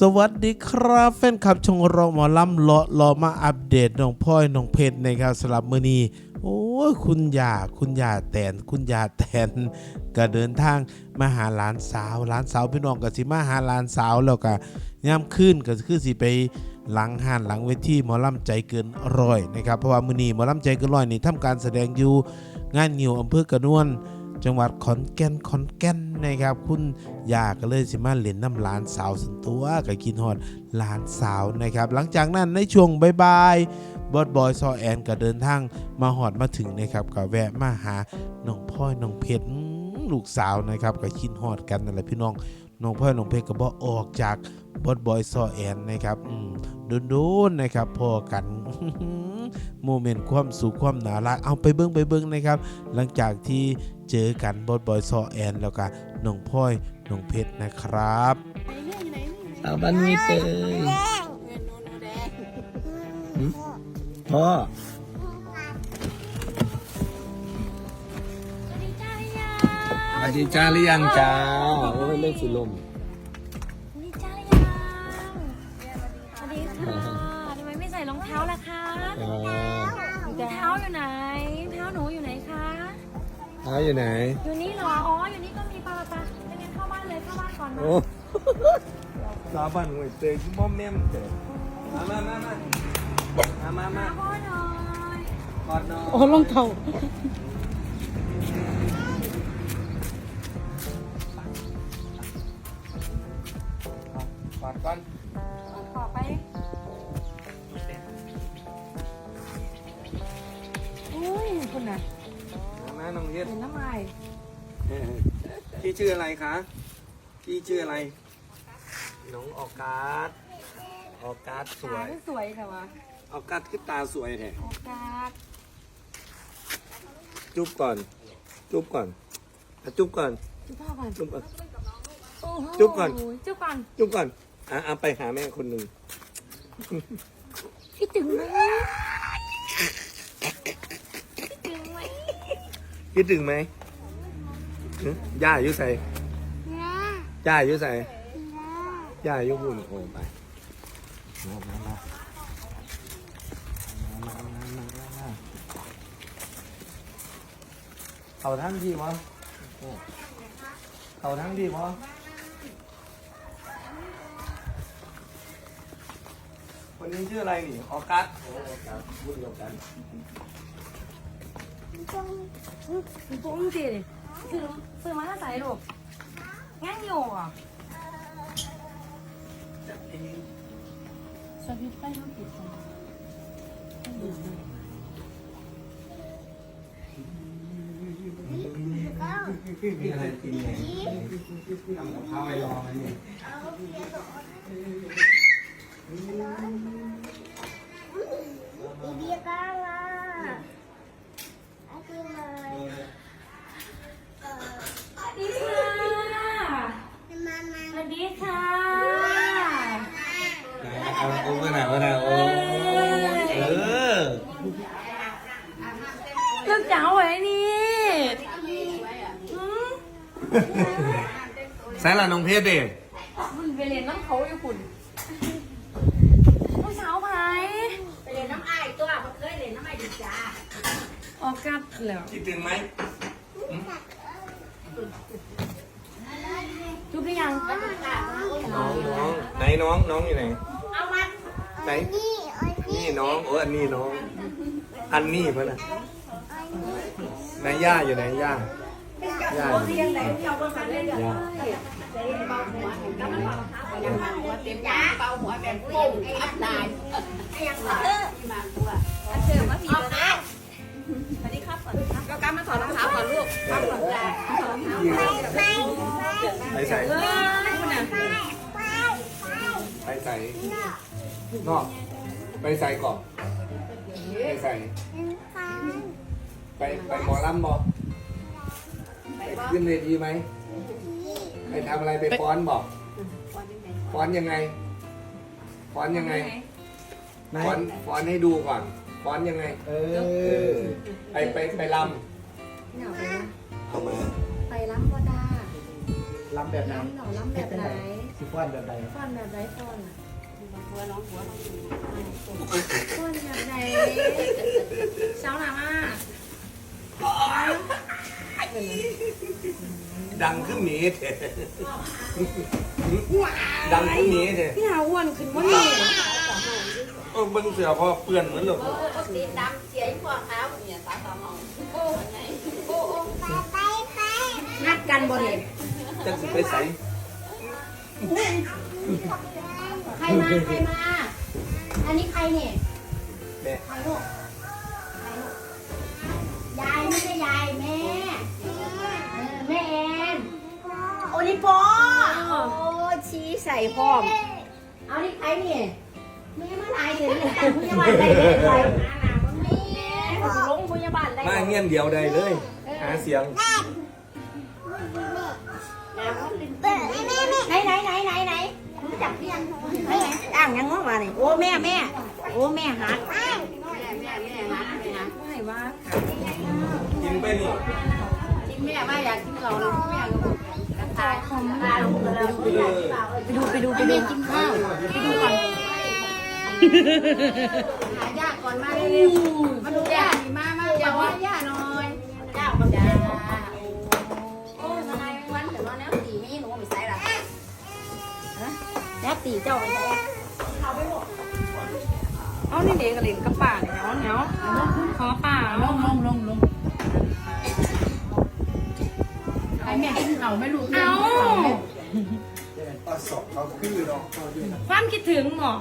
สวัสดีครับแฟนคลับชงรองหมอลำเลาะเลาะมาอัปเดตน้องพลอยน้องเพชรนะครับสำหรับมือนีโอ้ยคุณยาคุณยาแตน คุณยาแตนก็เดินทางมาหาหลานสาวหลานสาวพี่น้องก็สิมาหาหลานสาวแล้วก็ย่ำขึ้นก็คือสิไปหลังหานหลังเวทีหมอลำใจเกินร้อยนะครับเพราะว่ามือนีหมอลำใจเกินร้อยนี่ทำการแสดงอยู่งานงิวอำเภอกระนวน จังหวัดขอนแก่นขอนแก่นนะครับ คุณยาก็เลยสิมาเล่นน้ำหลานสาวสันตัวกับกินฮอดหลานสาวนะครับ หลังจากนั้นในช่วงบ่ายบอดบอยซอแอนก็เดินทางมาหอดมาถึงนะครับก็แวะมาหาน้องพ่อยน้องเพชรลูกสาวนะครับก็กินฮอดกันนั่นแหละพี่น้องน้องพ่อยน้องเพชรก็บ่ออกจากบอดบอยซอแอนนะครับอืมโดนๆนะครับพอกันโมเมนต์ความสุขความน่ารักเอาไปเบิ้งไปเบิ้งนะครับ หลังจากที่ เจอกันบอดบอยซอแอน แล้วก็น้องพลอยน้องเพชรนะครับเอาบ้านนี้เตยหืมพ่อสวัสดีจ้าหรือยังจ้าโอ้ยเล่นสิลม อาอยู่ไหน อยู่นี่เหรอ อ๋อ อยู่นี่ก็มีปลาปลาไม่งั้นเข้าบ้านเลย เข้าบ้านก่อนนะโอ้สาบันหวยเตยมอมแม่มเตยมามามามามามามาพ่อหน่อยกอดน้องโอ้รองเท้า น้องเฮ็ดเห็นน้ำลายพี่ชื่ออะไรคะพี่ชื่ออะไร น้องออกัสออกัสสวขาย สวยแต่ว่าออกัสคือตาสวยแท้โอกาสจุ๊บก่อน จุ๊บก่อนอะจุ๊บก่อน จุ๊บพ่อก่อนจุ๊บก่อน โอ้โหจุ๊บก่อน จุ๊บก่อนจุ๊บก่อนอะอะไปหาแม่คนหนึ่งคิดถึงไหม คิดถึงไหมย่าอายุใส่ย่าอายุใส่ย่าอายู่บุญโอ้ไปเขาทั้งดีมั้เขาทั้งดีมั้คนนี้ชื่ออะไรนี่ออกัสออกัสพูดกัน ปุ้งสิซื้อซื้อมาแล้วใส่ลูกงั้นอยู่อะสวิตไฟต้องปิดก่อนมีอะไรกินไหมทำกับข้าวไว้รอไหมเนี่ย Dia kalah. Aku mau สวัสดีค่ะ mama. สวัสดีค่ะ เอาโอ้ก็หนาก็หนาโอ้เออ ลูกจ๋าไหวนี่อืม ใส่ละน้องเพชรเด็มันไปเรียนน้ำเขาอยู่คุณผู้สาวไผ่ไปเรียนน้ำไอ้ตัวมันเคยเรียนน้ำไอ้ดิจ้าออกกัดแล้วคิดถึงไหมจุ๊บหรือยังน้องน้องไหนน้องน้องอยู่ไหนเอามันไหนนี่น้องโอ้อันนี้น้อง อันนี้เพื่อนน่ะไหนย่าอยู่ไหนย่าย่าอยู่ไหนย่า เป่าหัวแล้นอกว่ายังมาหัวเยัวแอนายยัมาตัวเชิญาพี่เลยสนี้รับวัสครับก็กำมาถอดรองเท้าก่อนลูกมาถอดใจไม่ไม่ไม่ใส่ไปใส่นกไปใส่ก่อนไปใส่ไปไปหมอลำบอกไปขึ้นเลยดีไหม ไปทำอะไรไปฟ้อนบอกฟ้อนยังไงฟ้อนยังไงฟ้อนฟ้อนให้ดูก่อนฟ้อนยังไง เออ ไปไปไปลำเอามาไปล้ำวดาลล้ำแบบไหนล้ำเหรอล้ำแบบไหนสิฟ้อนแบบไหนฟ้อนแบบไหนฟ้อนหัวน้องหัวน้องฟ้อนแบบไหนเช้าหนามา ดังขึ้นหมีเถอะดังขึ้นหมีเถอะพี่หาอ้วนขึ้นว่านี่เออเบิ้งเสือพอเปื่อนเหมือนหรอกโอ้โอ้ตีดำเสียพวกเขาเนี่ยตาตามองโอ้ไงโอ้โอ้ไปไปนัดกันบ่เนี่ยจะสิไปใส่ใครมาใครมา อันนี้ใครเนี่ยแม่ใครลูกใครลูกยายไม่ใช่ยายแม่ นิโปโอ้ชี้ใส่พร้อมเอานี่ใครเนี่ยแม่มาหลายเดือนเลยตั้งพยาบาลได้เลยไปแม่ลงพยาบาลได้มาเงี้ยนเดียวได้เลย หาเสียงไหนไหนไหนไหนไหนรู้จักเพียงไหนไหนอ่างยังง้อมาเนี่ยโอ้แม่แม่โอ้แม่หักแม่แม่แม่แม่นะแม่นะไม่ว่ากินไปนี่กินแม่ว่าอยากกินเราเราแม่ก็ ไปดูไปดูไปดูกินข้าวไปดูก่อนหายากก่อนมาเร็วๆมาดูย่าดีมามาเดี๋ยวว่าย่าหน่อยย่ากับย่าโอ้ยมาในวันแต่ว่าแนวตีไม่หนูไม่ใส่ละแล้ตีเจ้าไปแล้เอานี่เด็กกระเล่นกับป่าเนี่ยเอาเนาะขอป่าลงลงลงลง แม่กินเขาไม่รู้เอาสอบเขาคือเนาะความคิดถึงหมอ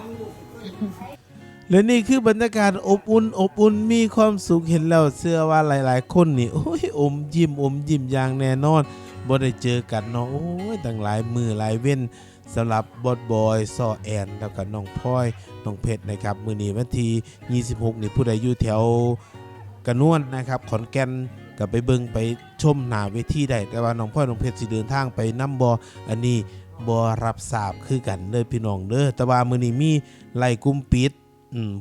และนี่คือบรรยากาศอบอุ่นอบอุ่นมีความสุขเห็นแล้วเชื่อว่าหลาย ๆ คนนี่โอ้ยอมยิ้มอมยิ้มอย่างแน่นอนบ่ได้เจอกันเนาะโอ้ยตั้งหลายมือหลายเว้นสำหรับบอดบอยซอแอนแล้วก็น้องพลอยน้องเพชรนะครับมือนี้วันที่26 นี่ผู้ใดอยู่แถวกระนวนนะครับขอนแก่น ก็ไปเบิ่งไปชมหนาเวทีได้แต่ว่าน้องพลอยน้องเพชรสิเดินทางไปนํบ่อันนี้บ่รับทราบคือกันเด้อพี่น้องเด้อแต่ว่ามือนี้มีไล่กลุ่มปิด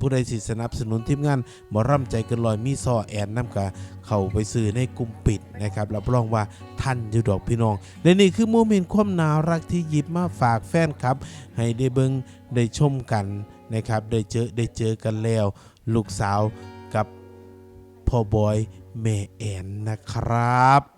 ผู้ใดสิสนับสนุนทีมงานหมอร่ำใจเกินลอยมีซอแอนน้ำกาเข้าไปซื้อในกลุ่มปิดนะครับรับรองว่าท่านอยู่ดอกพี่น้องและนี่คือโมเมนต์ความน่ารักที่ยิบมาฝากแฟนครับ ให้ได้เบิงได้ชมกันนะครับได้เจอได้เจอกันแล้ว ลูกสาวกับ พ่อบอยแม่แอนนะครับ